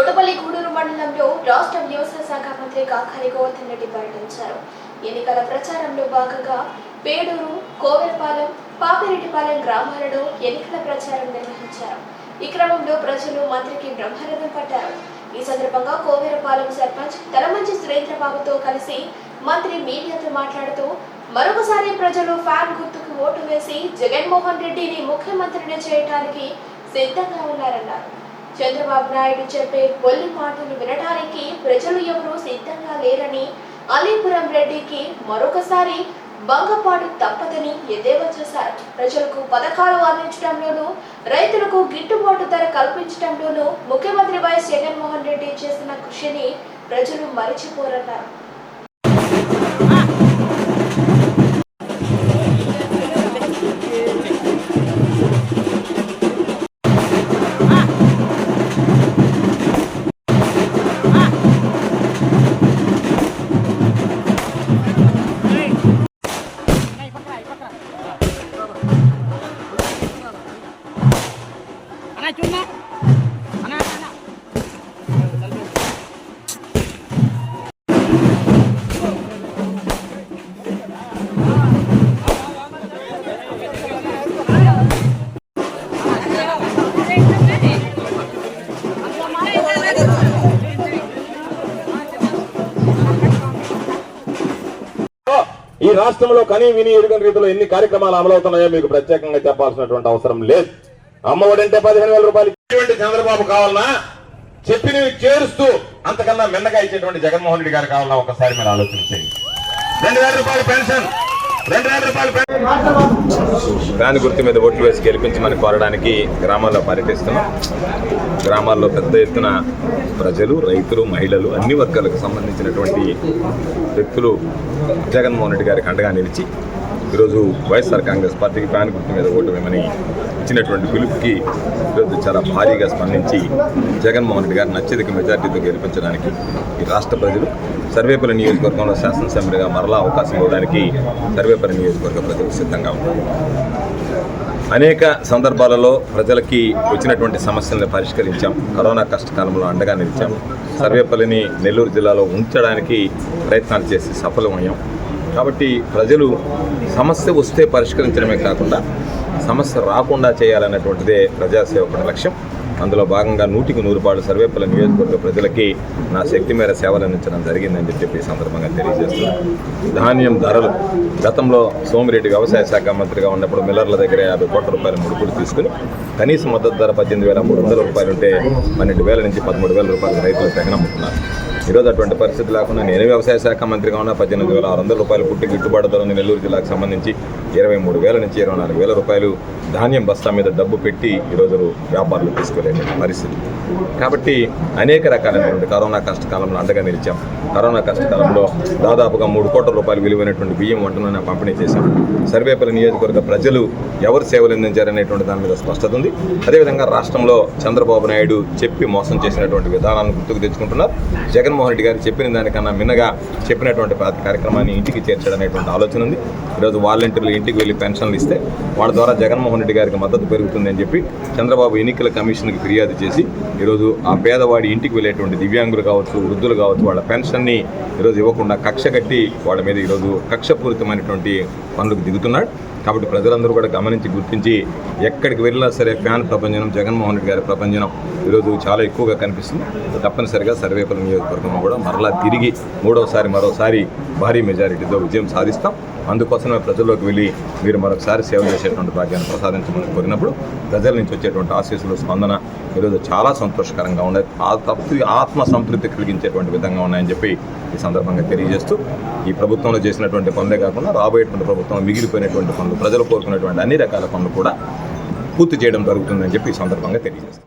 తోటపల్లి గూడూరు మండలంలో రాష్ట్ర వ్యవసాయ శాఖ మంత్రి కాకారి గోవర్ధన్ రెడ్డి పర్యటించారు ఎన్నికల ప్రచారంలో భాగంగా పేడూరు కోవెలపాలెం పాపిరెడ్డిపాలెం గ్రామాలలో ఎన్నికల ప్రచారం నిర్వహించారు. ఈ క్రమంలో ప్రజలు మంత్రికి బ్రహ్మరథం పట్టారు. ఈ సందర్భంగా కోవేరపాలెం సర్పంచ్ తలమంచి సురేంద్రబాబుతో కలిసి మంత్రి మీడియాతో మాట్లాడుతూ మరొకసారి ప్రజలు ఫ్యాన్ గుర్తుకు ఓటు వేసి జగన్మోహన్ రెడ్డిని ముఖ్యమంత్రిని చేయడానికి సిద్ధంగా ఉన్నారన్నారు. చంద్రబాబు నాయుడు చెప్పే బొల్లి మాటలు వినడానికి ప్రజలు ఎవరూ సిద్ధంగా లేరని అలీపురం రెడ్డికి మరొకసారి భంగపాటు తప్పదని ఎద్దేవా చేశారు. ప్రజలకు పథకాలు అందించడంలోనూ రైతులకు గిట్టుబాటు ధర కల్పించడంలోనూ ముఖ్యమంత్రి వైఎస్ జగన్మోహన్ రెడ్డి చేసిన కృషిని ప్రజలు మరిచిపోరన్నారు. ఈ రాష్ట్రంలో కనీ విని ఎరుగని రీతిలో ఎన్ని కార్యక్రమాలు అమలవుతున్నాయో మీకు ప్రత్యేకంగా చెప్పాల్సినటువంటి అవసరం లేదు. అమ్మఒడి అంటే పదిహేను వేల రూపాయలు ఇటువంటి చంద్రబాబు కావాలన్నా చెప్పినవి చేరుస్తూ అంతకన్నా మిన్నగా ఇచ్చేటువంటి జగన్మోహన్ రెడ్డి గారు కావాలన్నా ఒకసారి మీరు ఆలోచించండి రెండు వేల రూపాయల పెన్షన్. రెండు దాని గుర్తు మీద ఓట్లు వేసి గెలిపించమని కోరడానికి గ్రామాల్లో పర్యటిస్తున్నాం గ్రామాల్లో పెద్ద ఎత్తున ప్రజలు రైతులు మహిళలు అన్ని వర్గాలకు సంబంధించినటువంటి వ్యక్తులు జగన్మోహన్ రెడ్డి గారికి అండగా నిలిచి ఈరోజు వైఎస్ఆర్ కాంగ్రెస్ పార్టీకి ఫ్యాన్ గుర్తు మీద ఓటు వేయమని ఇచ్చినటువంటి పిలుపుకి ఈరోజు చాలా భారీగా స్పందించి జగన్మోహన్ రెడ్డి గారిని అత్యధిక మెజార్టీతో గెలిపించడానికి ఈ రాష్ట్ర ప్రజలు సర్వేపల్లి నియోజకవర్గంలో శాసనసభ్యుడిగా మరలా అవకాశం ఇవ్వడానికి సర్వేపల్లి నియోజకవర్గ ప్రజలు సిద్ధంగా ఉన్నారు. అనేక సందర్భాలలో ప్రజలకి వచ్చినటువంటి సమస్యలను పరిష్కరించాం. కరోనా కష్టకాలంలో అండగా నిలిచాం. సర్వేపల్లిని నెల్లూరు జిల్లాలో ఉంచడానికి ప్రయత్నాలు చేసి సఫలమయ్యాం. కాబట్టి ప్రజలు సమస్య వస్తే పరిష్కరించడమే కాకుండా సమస్య రాకుండా చేయాలన్నటువంటిదే ప్రజాసేవకుడి లక్ష్యం. అందులో భాగంగా నూటికి నూరు పాళ్ళు సర్వేపల్లి నియోజకవర్గ ప్రజలకి నా శక్తి మేర సేవలు అందించడం జరిగిందని చెప్పి సందర్భంగా తెలియజేస్తున్నాను. ధాన్యం ధరలు. గతంలో సోమిరెడ్డి వ్యవసాయ శాఖ మంత్రిగా ఉన్నప్పుడు మిల్లర్ల దగ్గర యాభై కోట్ల రూపాయల ముడుపులు తీసుకుని కనీస మద్దతు ధర పద్దెనిమిది వేల మూడు వందల రూపాయలు ఉంటే పన్నెండు వేల నుంచి పదమూడు వేల రూపాయలు రైతులు తెగనమ్ముతున్నారు. ఈరోజు అటువంటి పరిస్థితి లేకుండా నేను వ్యవసాయ శాఖ మంత్రిగా ఉన్న పద్దెనిమిది వేల ఆరు వందల రూపాయలు పుట్టి గిట్టుబాటు ధర ఉంది నెల్లూరు జిల్లాకు సంబంధించి ఇరవై మూడు వేల నుంచి ఇరవై నాలుగు వేల రూపాయలు ధాన్యం బస్తా మీద డబ్బు పెట్టి ఈరోజు వ్యాపారులు తీసుకెళ్ళే పరిస్థితి. కాబట్టి అనేక రకాలైనటువంటి కరోనా కష్టకాలంలో అండగా నిలిచాం. కరోనా కష్టకాలంలో దాదాపుగా మూడు కోట్ల రూపాయలు విలువైనటువంటి బియ్యం వంటలను పంపిణీ చేశాం. సర్వేపల్లి నియోజకవర్గ ప్రజలు ఎవరు సేవలు అందించారనేటువంటి దాని మీద స్పష్టత ఉంది. అదేవిధంగా రాష్ట్రంలో చంద్రబాబు నాయుడు చెప్పి మోసం చేసినటువంటి విధానాలను గుర్తుకు తెచ్చుకుంటున్నారు. జగన్మోహన్ రెడ్డి గారు చెప్పిన దానికన్నా మిన్నగా చెప్పినటువంటి ప్రతి కార్యక్రమాన్ని ఇంటికి చేర్చడనేటువంటి ఆలోచన ఉంది. ఈరోజు వాలంటీర్లు ఇంటికి వెళ్ళి పెన్షన్లు ఇస్తే వాళ్ళ ద్వారా జగన్మోహన్ రెడ్డి గారికి మద్దతు పెరుగుతుందని చెప్పి చంద్రబాబు ఎన్నికల కమిషన్కి ఫిర్యాదు చేసి ఈరోజు ఆ పేదవాడి ఇంటికి వెళ్ళేటువంటి దివ్యాంగులు కావచ్చు వృద్ధులు కావచ్చు వాళ్ళ పెన్షన్ని ఈరోజు ఇవ్వకుండా కక్ష కట్టి వాళ్ళ మీద ఈరోజు కక్షపూరితమైనటువంటి పనులకు దిగుతున్నాడు. కాబట్టి ప్రజలందరూ కూడా గమనించి గుర్తించి ఎక్కడికి వెళ్ళినా సరే ఫ్యాన్ ప్రపంచం జగన్మోహన్ రెడ్డి గారి ప్రపంచం ఈరోజు చాలా ఎక్కువగా కనిపిస్తుంది. తప్పనిసరిగా సర్వేపల్లి నియోజకవర్గంలో కూడా మరలా తిరిగి మూడవసారి మరోసారి భారీ మెజారిటీతో విజయం సాధిస్తాం. అందుకోసమే ప్రజల్లోకి వెళ్ళి మీరు మరొకసారి సేవ చేసేటువంటి భాగ్యాన్ని ప్రసాదించమని కోరినప్పుడు ప్రజల నుంచి వచ్చేటువంటి ఆశీస్సులు స్పందన ఈరోజు చాలా సంతోషకరంగా ఉన్నాయి. ఆ తప్పి ఆత్మ సంతృప్తి కలిగించేటువంటి విధంగా ఉన్నాయని చెప్పి ఈ సందర్భంగా తెలియజేస్తూ ఈ ప్రభుత్వంలో చేసినటువంటి పనులే కాకుండా రాబోయేటువంటి ప్రభుత్వం మిగిలిపోయినటువంటి పనులు ప్రజలు కోరుకున్నటువంటి అన్ని రకాల పనులు కూడా పూర్తి చేయడం జరుగుతుందని చెప్పి ఈ సందర్భంగా తెలియజేస్తాను